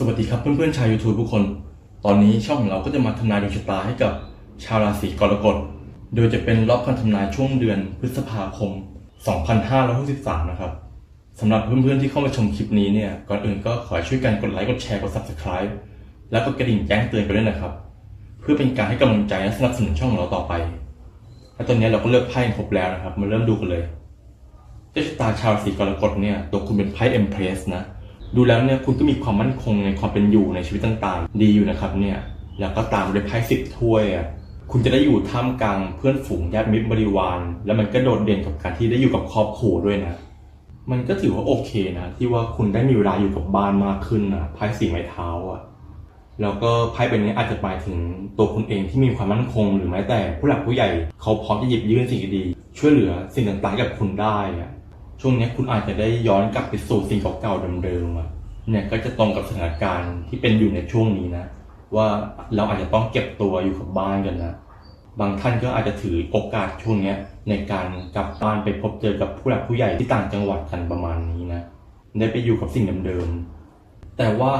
สวัสดีครับเพื่อนๆชาว YouTube ทุกคน ตอนนี้ช่องของเราก็จะมาทำนายดวงชะตาให้กับชาวราศีกรกฎ โดยจะเป็นรอบการทำนายช่วงเดือนพฤษภาคม 2563 นะครับสำหรับเพื่อนๆที่เข้ามาชมคลิปนี้เนี่ย ก่อนอื่นก็ขอช่วยกันกดไลค์กดแชร์กด Subscribe แล้วก็กระดิ่งแจ้งเตือนกันด้วยนะครับ เพื่อเป็นการให้กำลังใจและสนับสนุนช่องของเราต่อไปและตอนนี้เราก็เลือกไพ่ครบแล้วนะครับ มาเริ่มดูกันเลยเจ้าชะตาชาวราศีกรกฎเนี่ยตัวคุณเป็นไพ่เอ็มเพรสนะ ดูแล้วเนี่ยคุณก็มีความมั่นคงในความเป็นอยู่ในชีวิตต่างๆ ดีอยู่นะครับเนี่ยแล้วก็ตามด้วยไพ่สิบถ้วยอะคุณจะได้อยู่ท่ามกลางเพื่อนฝูงญาติมิตรบริวาร แล้วมันก็โดดเด่นกับการที่ได้อยู่กับครอบครัวด้วยนะ มันก็ถือว่าโอเคนะ ที่ว่าคุณได้มีเวลาอยู่กับบ้านมากขึ้นนะไพ่สี่ไม้เท้าอะแล้วก็ไพ่ใบนี้อาจจะหมายถึงตัวคุณเองที่มีความมั่นคง หรือแม้แต่ผู้หลักผู้ใหญ่เขาพร้อมจะหยิบยื่นสิ่งดีๆช่วยเหลือสิ่งต่างๆกับคุณได้อะ ช่วงนี้คุณอาจจะได้ย้อนกลับไปสู่สิ่งเก่าๆเดิมๆอะเนี่ยก็จะตรงกับสถานการณ์ที่เป็นอยู่ในช่วงนี้นะ ว่าเราอาจจะต้องเก็บตัวอยู่กับบ้านกันนะ บางท่านก็อาจจะถือโอกาสช่วงนี้ในการกลับบ้านไปพบเจอกับผู้หลักผู้ใหญ่ที่ต่างจังหวัดกันประมาณนี้นะ ได้ไปอยู่กับสิ่งเดิมๆ แต่ว่า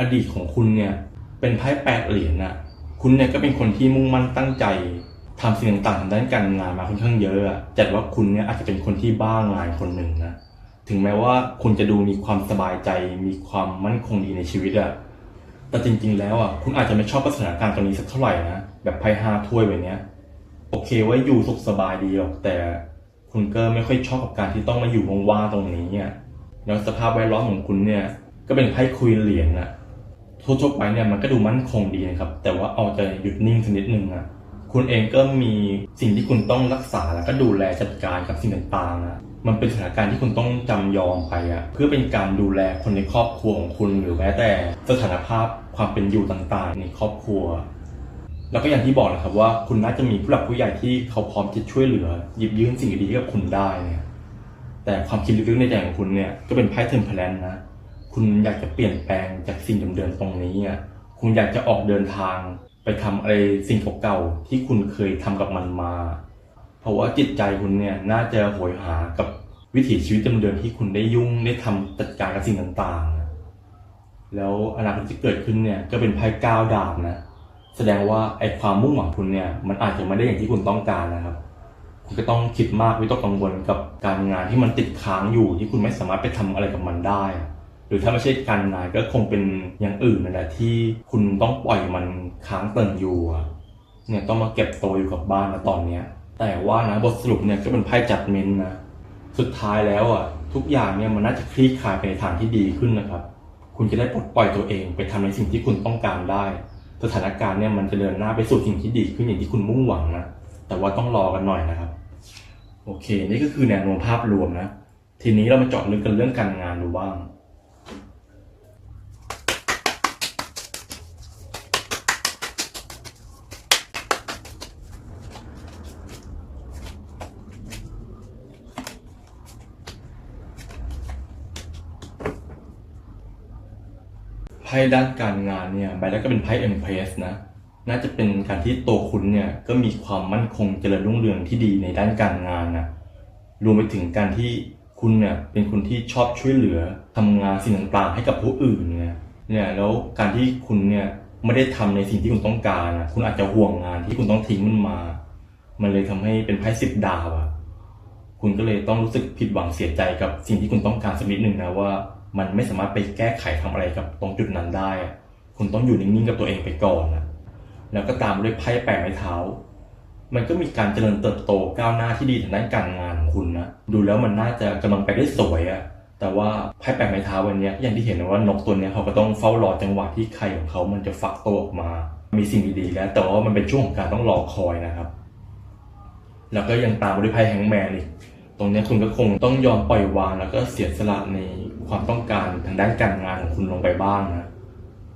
อดีตของคุณเนี่ยเป็นไพ่แปดเหรียญนะคุณเนี่ยก็เป็นคนที่มุ่งมั่นตั้งใจ ทำสิ่งต่างๆทางด้านการงานมาค่อนข้างเยอะอะจัดว่าคุณเนี่ยอาจจะเป็นคนที่บ้างานคนหนึ่งนะ ถึงแม้ว่าคุณจะดูมีความสบายใจ มีความมั่นคงดีในชีวิตอะแต่จริง ๆ แล้วอะคุณอาจจะไม่ชอบสถานการณ์ตรงนี้สักเท่าไหร่นะ แบบไพ่ห้าถ้วยแบบเนี้ย โอเคว่าอยู่สุขสบายดีหรอกแต่คุณก็ไม่ค่อยชอบกับการที่ต้องมาอยู่ว่างๆตรงนี้เนี่ยแล้วสภาพแวดล้อมของคุณเนี่ย ก็เป็นไพ่คุยเหรียญนะทั่วๆไปเนี่ยมันก็ดูมั่นคงดีนะครับ แต่ว่าเอาใจหยุดนิ่งสักนิดนึงนะ คุณเองก็มีสิ่งที่คุณต้องรักษาแล้วก็ดูแลจัดการกับสิ่งต่างๆนะมันเป็นสถานการณ์ที่คุณต้องจำยอมไปอะเพื่อเป็นการดูแลคนในครอบครัวของคุณหรือแม้แต่สถานภาพความเป็นอยู่ต่างๆ ในครอบครัว แล้วก็อย่างที่บอกนะครับว่าคุณน่าจะมีผู้หลักผู้ใหญ่ที่เขาพร้อมจะช่วยเหลือหยิบยื่นสิ่งดีๆให้กับคุณได้เนี่ยแต่ความคิดลึกๆในใจของคุณเนี่ยก็เป็นไพ่เทมเพลนนะคุณอยากจะเปลี่ยนแปลงจากสิ่งเดิมๆตรงนี้อะคุณอยากจะออกเดินทาง ไปทำอะไรสิ่งเก่าๆที่คุณเคยทำกับมันมา เพราะว่าจิตใจคุณเนี่ยน่าจะโหยหากับวิถีชีวิตเดิมๆที่คุณได้ยุ่งได้ทำจัดการกับสิ่งต่างๆ แล้วอนาคตที่เกิดขึ้นเนี่ยก็เป็นไพ่ก้าวดาบนะ แสดงว่าไอ้ความมุ่งหวังคุณเนี่ยมันอาจจะไม่ได้อย่างที่คุณต้องการนะครับ คุณก็ต้องคิดมากวิตกกังวลกับการงานที่มันติดค้างอยู่ที่คุณไม่สามารถไปทำอะไรกับมันได้ หรือถ้าไม่ใช่การงานก็คงเป็นอย่างอื่นนั่นแหละที่คุณต้องปล่อยมันค้างเติ่งอยู่เนี่ยต้องมาเก็บตัวอยู่กับบ้านนะตอนเนี้ย แต่ว่านะบทสรุปเนี่ยก็เป็นไพ่จัดเมนนะสุดท้ายแล้วอะทุกอย่างเนี่ยมันน่าจะคลี่คลายไปในทางที่ดีขึ้นนะครับ คุณจะได้ปลดปล่อยตัวเองไปทำในสิ่งที่คุณต้องการได้ สถานการณ์เนี่ยมันจะเดินหน้าไปสู่สิ่งที่ดีขึ้นอย่างที่คุณมุ่งหวังนะแต่ว่าต้องรอกันหน่อยนะครับ โอเค นี่ก็คือแนวโน้มภาพรวมนะ ทีนี้เรามาเจาะลึกกันเรื่องการงานดูบ้าง ไพ่ด้านการงานเนี่ยใบแรกก็เป็นไพ่เอ็มเพสนะ น่าจะเป็นการที่ตัวคุณเนี่ยก็มีความมั่นคงเจริญรุ่งเรืองที่ดีในด้านการงานนะรวมไปถึงการที่คุณเนี่ยเป็นคนที่ชอบช่วยเหลือทำงานสิ่งต่างๆ ให้กับผู้อื่นเนี่ยเนี่ยแล้วการที่คุณเนี่ยไม่ได้ทำในสิ่งที่คุณต้องการนะคุณอาจจะห่วงงานที่คุณต้องทิ้งมันมา มันเลยทำให้เป็นไพ่สิบดาวอะคุณก็เลยต้องรู้สึกผิดหวังเสียใจกับสิ่งที่คุณต้องการสักนิดหนึ่งนะว่า มันไม่สามารถไปแก้ไขทำอะไรกับตรงจุดนั้นได้ คุณต้องอยู่นิ่งๆกับตัวเองไปก่อนนะแล้วก็ตามด้วยไพ่แปดไม้เท้า มันก็มีการเจริญเติบโตก้าวหน้าที่ดีทางด้านการงานของคุณนะดูแล้วมันน่าจะกำลังไปได้สวยอะแต่ว่าไพ่แปดไม้เท้าวันนี้อย่างที่เห็นว่านกตัวนี้เขาก็ต้องเฝ้ารอจังหวะที่ไข่ของเขามันจะฟักตัวออกมา มีสิ่งดีๆแล้ว แต่ว่ามันเป็นช่วงของการต้องรอคอยนะครับ แล้วก็ยังตามมาด้วยไพ่แฮงแมนอีก ตรงนี้คุณก็คงต้องยอมปล่อยวางแล้วก็เสียสละในความต้องการทางด้านการงานของคุณลงไปบ้างนะ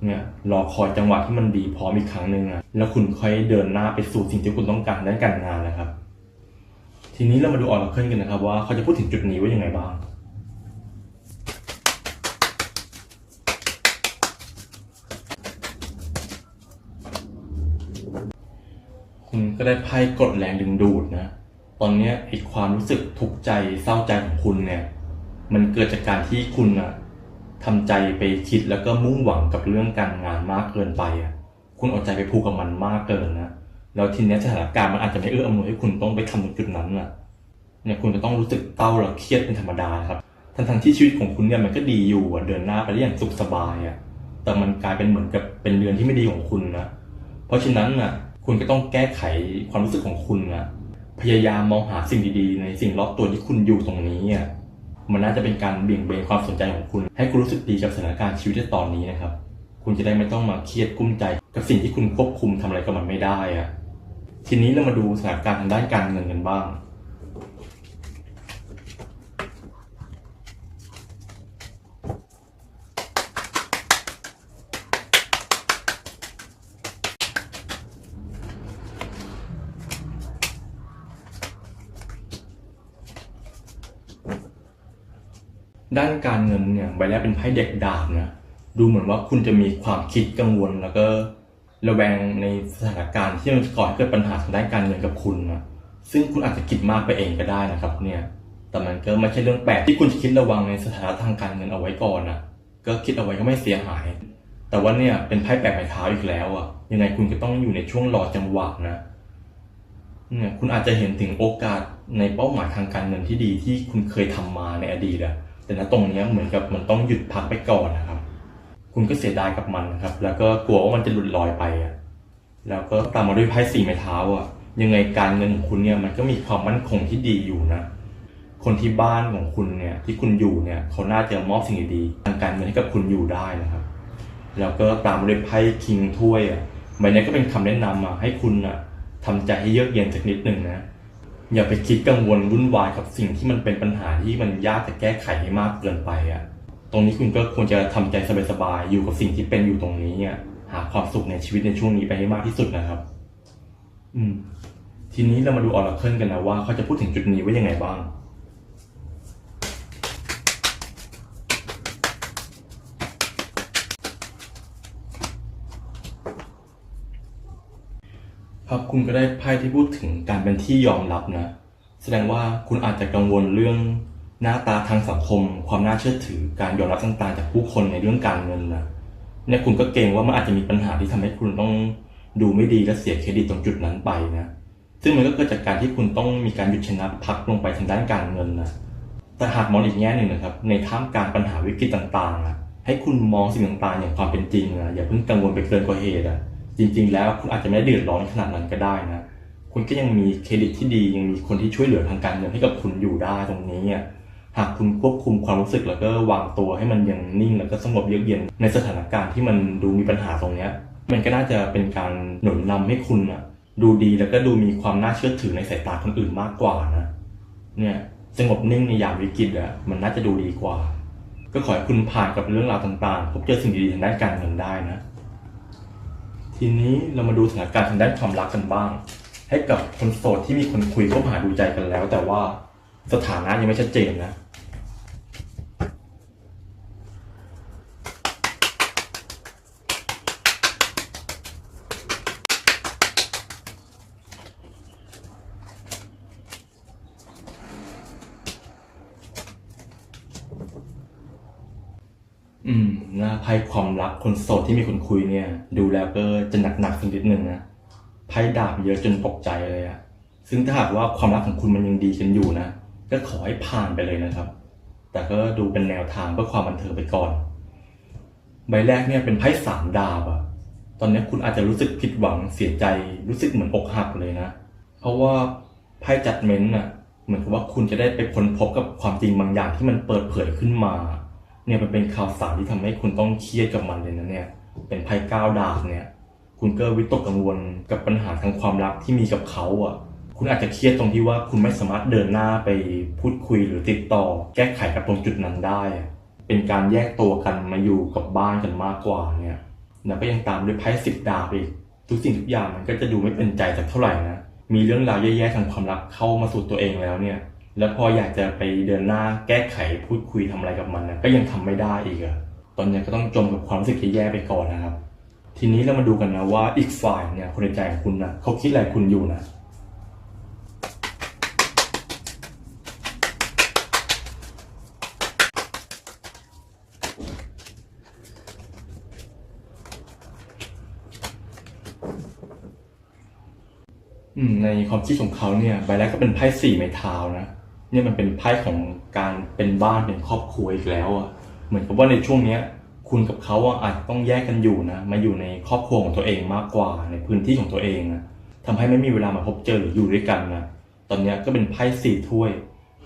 เนี่ยรอคอยจังหวะที่มันดีพร้อมอีกครั้งหนึ่งอะแล้วคุณค่อยเดินหน้าไปสู่สิ่งที่คุณต้องการด้านการงานนะครับ ทีนี้เรามาดูออร์เคิลกันนะครับ ว่าเขาจะพูดถึงจุดนี้ว่ายังไงบ้างคุณก็ได้ไพ่กดแรงดึงดูดนะ ตอนนี้ไอ้ความรู้สึกทุกข์ใจเศร้าใจของคุณเนี่ย มันเกิดจากการที่คุณอะทำใจไปคิดแล้วก็มุ่งหวังกับเรื่องการงานมากเกินไปอะคุณเอาใจไปผูกกับมันมากเกินนะแล้วทีนี้สถานการณ์มันอาจจะไม่เอื้ออำนวยให้คุณต้องไปทำตรงจุดนั้นน่ะเนี่ยคุณจะต้องรู้สึกเศร้าและเครียดเป็นธรรมดาครับทั้งทั้งที่ชีวิตของคุณเนี่ยมันก็ดีอยู่เดินหน้าไปได้อย่างสุขสบายอะแต่มันกลายเป็นเหมือนกับเป็นเดือนที่ไม่ดีของคุณนะเพราะฉะนั้นน่ะคุณก็ต้องแก้ไขความรู้สึกของคุณนะ พยายามมองหาสิ่งดีๆ ในสิ่งรอบตัวที่คุณอยู่ตรงนี้อะมันน่าจะเป็นการเบี่ยงเบนความสนใจของคุณ ให้คุณรู้สึกดีกับสถานการณ์ชีวิตในตอนนี้นะครับ คุณจะได้ไม่ต้องมาเครียดกุ้มใจ กับสิ่งที่คุณควบคุมทำอะไรกับมันไม่ได้อะทีนี้เรามาดูสถานการณ์ทางด้านการเงินกันบ้าง ด้านการเงินเนี่ยใบแรกเป็นไพ่เด็กดาบนะดูเหมือนว่าคุณจะมีความคิดกังวล แล้วก็ระแวงในสถานการณ์ที่มันก่อให้เกิดปัญหาทางด้านการเงินกับคุณนะซึ่งคุณอาจจะคิดมากไปเองก็ได้นะครับเนี่ยแต่มันก็ไม่ใช่เรื่องแปลกที่คุณจะคิดระวังในสถานะทางการเงินเอาไว้ก่อนนะก็คิดเอาไว้ก็ไม่เสียหาย แต่ว่าเนี่ยเป็นไพ่แปลกไม้เท้าอีกแล้วอะยังไงคุณก็ต้องอยู่ในช่วงรอจังหวะนะเนี่ยคุณอาจจะเห็นถึงโอกาสในเป้าหมายทางการเงินที่ดีที่คุณเคยทำมาในอดีตอะ แต่ณตรงนี้เหมือนกับมันต้องหยุดพักไปก่อนนะครับ คุณก็เสียดายกับมันนะครับ แล้วก็กลัวว่ามันจะหลุดลอยไปอะแล้วก็ตามมาด้วยไพ่สี่ไม้เท้าอะยังไงการเงินของคุณเนี่ยมันก็มีความมั่นคงที่ดีอยู่นะ คนที่บ้านของคุณเนี่ยที่คุณอยู่เนี่ยเขาน่าจะมอบสิ่งดีๆทางการเงินให้กับคุณอยู่ได้นะครับ แล้วก็ตามมาด้วยไพ่คิงถ้วยอะใบนี้ก็เป็นคำแนะนำมาให้คุณอะทำใจให้เยือกเย็นสักนิดหนึ่งนะ อย่าไปคิดกังวลวุ่นวายกับสิ่งที่มันเป็นปัญหาที่มันยากจะแก้ไขให้มากเกินไปอะ ตรงนี้คุณก็ควรจะทำใจสบายๆอยู่กับสิ่งที่เป็นอยู่ตรงนี้อะหาความสุขในชีวิตในช่วงนี้ไปให้มากที่สุดนะครับ อืม ทีนี้เรามาดูออร์เคิลกันนะว่าเขาจะพูดถึงจุดนี้ไว้ยังไงบ้าง ครับคุณก็ได้ไพ่ที่พูดถึงการเป็นที่ยอมรับนะ แสดงว่าคุณอาจจะกังวลเรื่องหน้าตาทางสังคม ความน่าเชื่อถือการยอมรับต่างๆ จากผู้คนในเรื่องการเงินนะเนี่ยคุณก็เกรงว่ามันอาจจะมีปัญหาที่ทำให้คุณต้องดูไม่ดีและเสียเครดิตตรงจุดนั้นไปนะ ซึ่งมันก็เกิดจากการที่คุณต้องมีการหยุดชะงักพักลงไปทางด้านการเงินนะแต่หากมองอีกแง่หนึ่งนะครับ ในท่ามกลางปัญหาวิกฤตต่างๆอะให้คุณมองสิ่งต่างๆ อย่างความเป็นจริงอะอย่าเพิ่งกังวลไปเกินกว่าเหตุอะ จริง ๆ แล้วคุณอาจจะไม่ได้เดือดร้อนขนาดนั้นก็ได้นะ คุณก็ยังมีเครดิตที่ดียังมีคนที่ช่วยเหลือทางการเงินให้กับคุณอยู่ได้ตรงนี้อะหากคุณควบคุมความรู้สึกแล้วก็วางตัวให้มันยังนิ่งแล้วก็สงบเยือกเย็นในสถานการณ์ที่มันดูมีปัญหาตรงเนี้ย มันก็น่าจะเป็นการหนุนนำให้คุณอะดูดีแล้วก็ดูมีความน่าเชื่อถือในสายตาคนอื่นมากกว่านะเนี่ยสงบนิ่งในยามวิกฤตอะมันน่าจะดูดีกว่า ก็ขอให้คุณผ่านกับเรื่องราวต่างๆ พบเจอสิ่งดีๆทางด้านการเงินได้นะ ทีนี้เรามาดูสถานการณ์ทางด้านความรักกันบ้าง ให้กับคนโสดที่มีคนคุยคบหาดูใจกันแล้ว แต่ว่าสถานะยังไม่ชัดเจนนะ อืมนะไพ่ความรักคนโสดที่มีคนคุยเนี่ย ดูแล้วก็จะหนักๆสักนิดหนึ่งนะไพ่ดาบเยอะจนตกใจเลยอะซึ่งถ้าหากว่าความรักของคุณมันยังดีกันอยู่นะก็ขอให้ผ่านไปเลยนะครับ แต่ก็ดูเป็นแนวทางเพื่อความบันเทิงไปก่อน ใบแรกเนี่ยเป็นไพ่สามดาบอะตอนนี้คุณอาจจะรู้สึกผิดหวังเสียใจ รู้สึกเหมือนอกหักเลยนะ เพราะว่าไพ่จัดเม้นต์น่ะเหมือนกับว่าคุณจะได้ไปค้นพบกับความจริงบางอย่างที่มันเปิดเผยขึ้นมา เนี่ยมันเป็นข่าวสารที่ทำให้คุณต้องเครียดกับมันเลยนะเนี่ย เป็นไพ่ก้าวดาบเนี่ย คุณก็วิตกกังวลกับปัญหาทางความรักที่มีกับเขาอะ คุณอาจจะเครียดตรงที่ว่าคุณไม่สามารถเดินหน้าไปพูดคุยหรือติดต่อ แก้ไขกับตรงจุดนั้นได้ เป็นการแยกตัวกันมาอยู่กับบ้านกันมากกว่าเนี่ย แล้วก็ยังตามด้วยไพ่สิบดาบอีก ทุกสิ่งทุกอย่างมันก็จะดูไม่เป็นใจสักเท่าไหร่นะ มีเรื่องราวแย่ๆทางความรักเข้ามาสู่ตัวเองแล้วเนี่ย แล้วพออยากจะไปเดินหน้าแก้ไขพูดคุยทำอะไรกับมันนะก็ยังทำไม่ได้อีกอะตอนนี้ก็ต้องจมกับความรู้สึกแย่ๆไปก่อนนะครับ ทีนี้เรามาดูกันนะว่าอีกฝ่ายเนี่ยคนในใจของคุณนะเขาคิดอะไรคุณอยู่นะในความคิดของเขาเนี่ยใบแรกก็เป็นไพ่สี่ไม้เท้านะ เนี่ยมันเป็นไพ่ของการเป็นบ้านเป็นครอบครัวอีกแล้วอะเหมือนกับว่าในช่วงเนี้ย คุณกับเขาอะอาจต้องแยกกันอยู่นะมาอยู่ในครอบครัวของตัวเองมากกว่าในพื้นที่ของตัวเองนะทำให้ไม่มีเวลามาพบเจอหรืออยู่ด้วยกันนะตอนเนี้ยก็เป็นไพ่สี่ถ้วย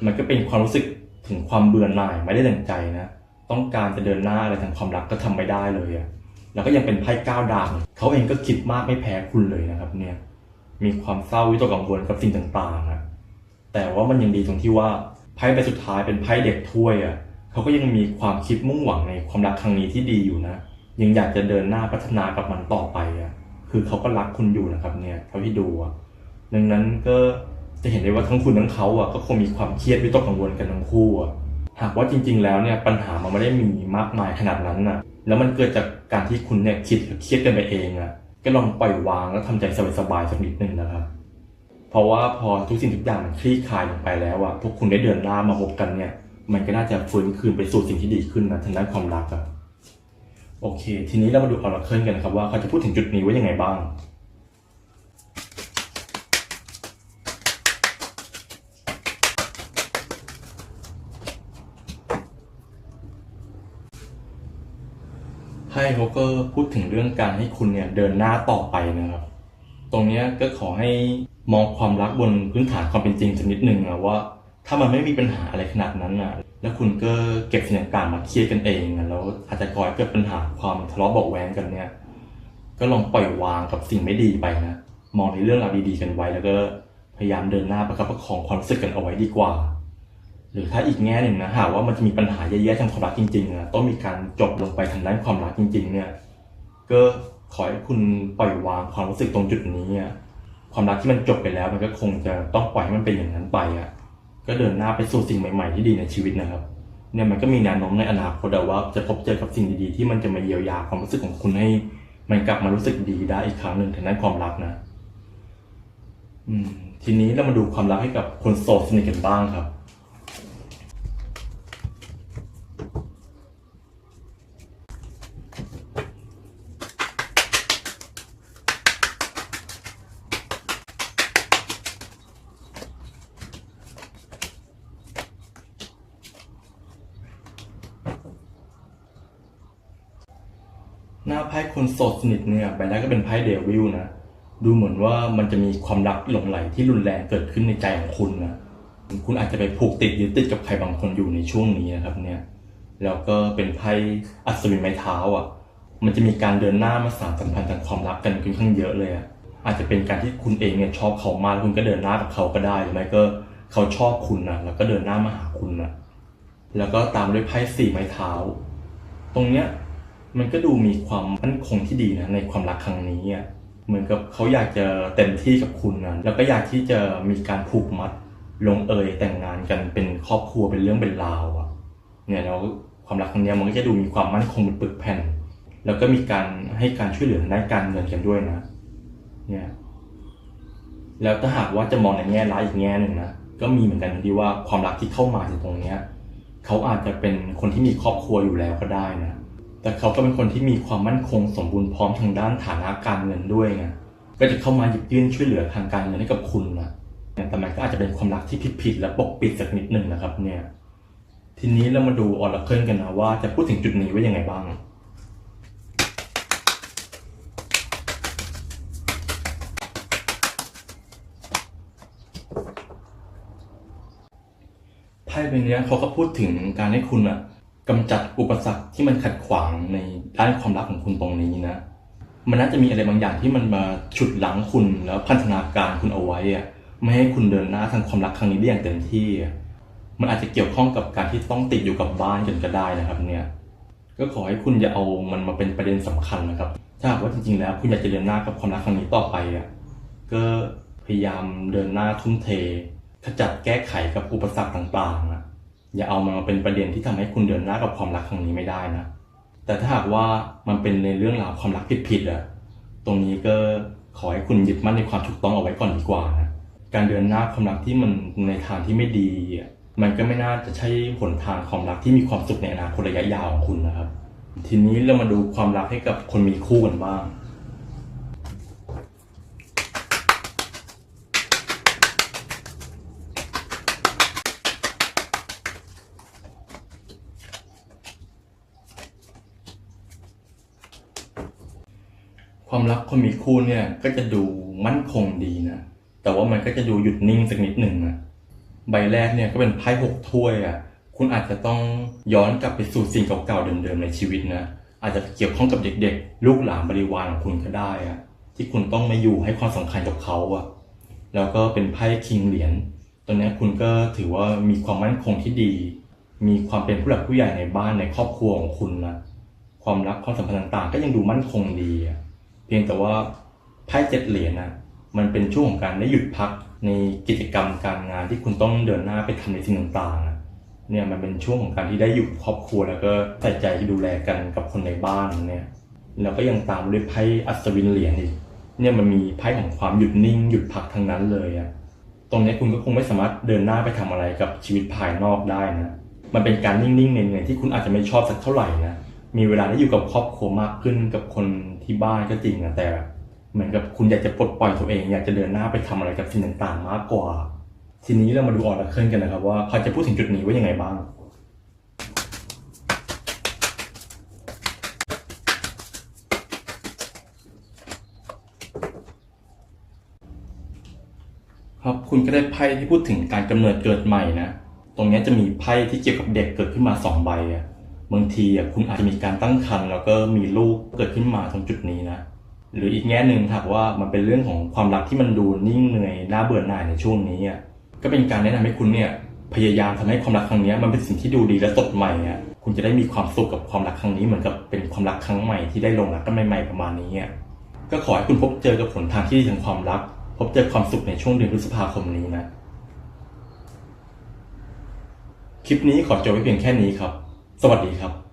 มันก็เป็นความรู้สึกถึงความเบื่อหน่ายไม่ได้ดังใจนะต้องการจะเดินหน้าอะไรทางความรักก็ทำไม่ได้เลยอะแล้วก็ยังเป็นไพ่เก้าดาบเขาเองก็คิดมากไม่แพ้คุณเลยนะครับเนี่ยมีความเศร้าวิตกกังวลกับสิ่งต่างๆอะ แต่ว่ามันยังดีตรงที่ว่าไพ่ใบสุดท้ายเป็นไพ่เด็กถ้วยอะเขาก็ยังมีความคิดมุ่งหวังในความรักครั้งนี้ที่ดีอยู่นะ ยังอยากจะเดินหน้าพัฒนากับมันต่อไปอะคือเขาก็รักคุณอยู่นะครับเนี่ยเท่าที่ดูอะดังนั้นก็จะเห็นได้ว่าทั้งคุณทั้งเขาอะก็คงมีความเครียดวิตกกังวลกันทั้งคู่อะหากว่าจริง ๆ แล้วเนี่ยปัญหามันไม่ได้มีมากมายขนาดนั้นน่ะ แล้วมันเกิดจากการที่คุณเนี่ยคิดเครียดกันไปเองอะก็ลองปล่อยวางแล้วทำใจสบายๆสักนิดนึงนะครับ เพราะว่าพอทุกสิ่งทุกอย่างมันคลี่คลายลงไปแล้วอะพวกคุณได้เดินหน้ามาพบกันเนี่ย มันก็น่าจะฟื้นคืนไปสู่สิ่งที่ดีขึ้นนะทางด้านความรักอะโอเค ทีนี้เรามาดูออร์เคิลกันนะครับว่าเขาจะพูดถึงจุดนี้ว่ายังไงบ้างไพ่เขาก็พูดถึงเรื่องการให้คุณเนี่ยเดินหน้าต่อไปนะครับ ตรงนี้ก็ขอให้ มองความรักบนพื้นฐานความเป็นจริงสักนิดหนึ่งนะว่า ถ้ามันไม่มีปัญหาอะไรขนาดนั้นนะแล้วคุณก็เก็บสิ่งต่างๆมาเครียดกันเองนะแล้วอาจจะก่อให้เกิดปัญหาความทะเลาะเบาแวงกันเนี่ยก็ลองปล่อยวางกับสิ่งไม่ดีไปนะมองในเรื่องราวดีๆกันไว้ แล้วก็พยายามเดินหน้าประคับประคองความรู้สึกกันเอาไว้ดีกว่า หรือถ้าอีกแง่หนึ่งนะหากว่ามันจะมีปัญหาแย่ๆทางความรักจริงๆนะต้องมีการจบลงไปทางด้านความรักจริง ๆ เนี่ยก็ขอให้คุณปล่อยวางความรู้สึกตรงจุดนี้ ความรักที่มันจบไปแล้ว มันก็คงจะต้องปล่อยให้มันเป็นอย่างนั้นไปอะก็เดินหน้าไปสู่สิ่งใหม่ ๆ ที่ดีในชีวิตนะครับ เนี่ยมันก็มีแนวโน้มในอนาคตว่าจะพบเจอกับสิ่งดีๆที่มันจะมาเยียวยาความรู้สึกของคุณให้มันกลับมารู้สึกดีได้อีกครั้งหนึ่งทางด้านความรักนะ อืม ทีนี้เรามาดูความรักให้กับคนโสดสนิทกันบ้างครับ หน้าไพ่คน โสดสนิทเนี่ยใบแรกก็เป็นไพ่เดวิลนะ ดูเหมือนว่ามันจะมีความรักหลงไหลที่รุนแรงเกิดขึ้นในใจของคุณนะ คุณอาจจะไปผูกติดยึดติดกับใครบางคนอยู่ในช่วงนี้นะครับเนี่ย แล้วก็เป็นไพ่อัศวินไม้เท้าอะ มันจะมีการเดินหน้ามาสานสัมพันธ์ทางความรักกันค่อนข้างเยอะเลยอะ อาจจะเป็นการที่คุณเองเนี่ยชอบเขามากคุณก็เดินหน้ากับเขาก็ได้หรือไม่ก็เขาชอบคุณนะแล้วก็เดินหน้ามาหาคุณนะแล้วก็ตามด้วยไพ่สี่ไม้เท้า ตรงเนี้ย มันก็ดูมีความมั่นคงที่ดีนะในความรักครั้งนี้อะเหมือนกับเขาอยากจะเต็มที่กับคุณนะแล้วก็อยากที่จะมีการผูกมัดลงเอยแต่งงานกันเป็นครอบครัวเป็นเรื่องเป็นราวอะเนี่ยแล้วความรักครั้งนี้มันก็จะดูมีความมั่นคงเป็นปึกแผ่น แล้วก็มีการให้การช่วยเหลือทางด้านการเงินกันด้วยนะ เนี่ยแล้วถ้าหากว่าจะมองในแง่ร้ายอีกแง่หนึ่งนะก็มีเหมือนกันที่ว่าความรักที่เข้ามาถึงตรงเนี้ยเขาอาจจะเป็นคนที่มีครอบครัวอยู่แล้วก็ได้นะ แต่เขาก็เป็นคนที่มีความมั่นคงสมบูรณ์พร้อมทางด้านฐานะการเงินด้วยไงก็จะเข้ามาหยิบยื่นช่วยเหลือทางการเงินให้กับคุณนะแต่มันก็อาจจะเป็นความรักที่ผิดๆและปกปิดสักนิดหนึ่งนะครับ เนี่ย ทีนี้เรามาดูออร์เคิลกันนะว่าจะพูดถึงจุดนี้ว่ายังไงบ้างไพ่ใบเนี้ยเขาก็พูดถึงการให้คุณอะ กำจัดอุปสรรคที่มันขัดขวางในด้านความรักของคุณตรงนี้นะ มันน่าจะมีอะไรบางอย่างที่มันมาฉุดหลังคุณแล้วพันธนาการคุณเอาไว้อะไม่ให้คุณเดินหน้าทางความรักครั้งนี้ได้อย่างเต็มที่ มันอาจจะเกี่ยวข้องกับการที่ต้องติดอยู่กับบ้านกันก็ได้นะครับ เนี่ย ก็ขอให้คุณอย่าเอามันมาเป็นประเด็นสำคัญนะครับ ถ้าหากว่าจริงๆแล้ว คุณอยากจะเดินหน้ากับความรักครั้งนี้ต่อไปอะ ก็พยายามเดินหน้าทุ่มเทขจัดแก้ไขกับอุปสรรคต่างๆนะ อย่าเอามันมาเป็นประเด็นที่ทำให้คุณเดินหน้ากับความรักครั้งนี้ไม่ได้นะ แต่ถ้าหากว่ามันเป็นในเรื่องราวความรักผิดๆอะตรงนี้ก็ขอให้คุณยึดมั่นในความถูกต้องเอาไว้ก่อนดีกว่านะการเดินหน้าความรักที่มันในทางที่ไม่ดี มันก็ไม่น่าจะใช่หนทางความรักที่มีความสุขในอนาคตระยะยาวของคุณนะครับ ทีนี้เรามาดูความรักให้กับคนมีคู่กันบ้าง ความรักคนมีคู่เนี่ยก็จะดูมั่นคงดีนะ แต่ว่ามันก็จะดูหยุดนิ่งสักนิดหนึ่งนะใบแรกเนี่ยก็เป็นไพ่หกถ้วยอะ คุณอาจจะต้องย้อนกลับไปสู่สิ่งเก่าๆเดิมๆในชีวิตนะ อาจจะเกี่ยวข้องกับเด็กๆ ลูกหลานบริวารของคุณก็ได้อะ ที่คุณต้องมาอยู่ให้ความสำคัญกับเขาอะ แล้วก็เป็นไพ่คิงเหรียญ ตอนนี้คุณก็ถือว่ามีความมั่นคงที่ดี มีความเป็นผู้หลักผู้ใหญ่ในบ้านในครอบครัวของคุณนะ ความรักความสัมพันธ์ต่างๆ ก็ยังดูมั่นคงดีอะ เพียงแต่ว่าไพ่เจ็ดเหรียญนะมันเป็นช่วงของการได้หยุดพักในกิจกรรมการงานที่คุณต้องเดินหน้าไปทำในสิ่งต่างๆเนี่ยมันเป็นช่วงของการที่ได้อยู่ครอบครัวแล้วก็ใส่ใจดูแลกันกับคนในบ้านเนี่ยแล้วก็ยังตามด้วยไพ่อัศวินเหรียญอีกเนี่ยมันมีไพ่ของความหยุดนิ่งหยุดพักทั้งนั้นเลยอะตรงนี้คุณก็คงไม่สามารถเดินหน้าไปทำอะไรกับชีวิตภายนอกได้นะมันเป็นการนิ่งๆเนื่อยๆที่คุณอาจจะไม่ชอบสักเท่าไหร่นะมีเวลาได้อยู่กับครอบครัวมากขึ้นกับคน ที่บ้านก็จริงนะแต่เหมือนกับคุณอยากจะปลดปล่อยตัวเองอยากจะเดินหน้าไปทำอะไรกับสิ่งต่างๆ มากกว่า ทีนี้เรามาดูออร์เคิลกันนะครับ ว่าเขาจะพูดถึงจุดนี้ว่ายังไงบ้างครับคุณก็ได้ไพ่ที่พูดถึงการกำเนิดเกิดใหม่นะ ตรงนี้จะมีไพ่ที่เกี่ยวกับเด็กเกิดขึ้นมาสองใบอะ บางทีอะคุณอาจจะมีการตั้งครรภ์แล้วก็มีลูกเกิดขึ้นมาตรงจุดนี้นะหรืออีกแง่หนึ่งถ้าหากว่ามันเป็นเรื่องของความรักที่มันดูนิ่งเหนื่อยน่าเบื่อหน่ายในช่วงนี้อะก็เป็นการแนะนำให้คุณเนี่ยพยายามทำให้ความรักครั้งนี้มันเป็นสิ่งที่ดูดีและสดใหม่อะคุณจะได้มีความสุขกับความรักครั้งนี้เหมือนกับเป็นความรักครั้งใหม่ที่ได้ลงรักกันใหม่ๆประมาณนี้อะก็ขอให้คุณพบเจอกับผลทางที่ดีทางความรัก พบเจอความสุขในช่วงเดือนพฤษภาคมนี้นะคลิปนี้ขอจบไว้เพียงแค่นี้ครับ สวัสดีครับ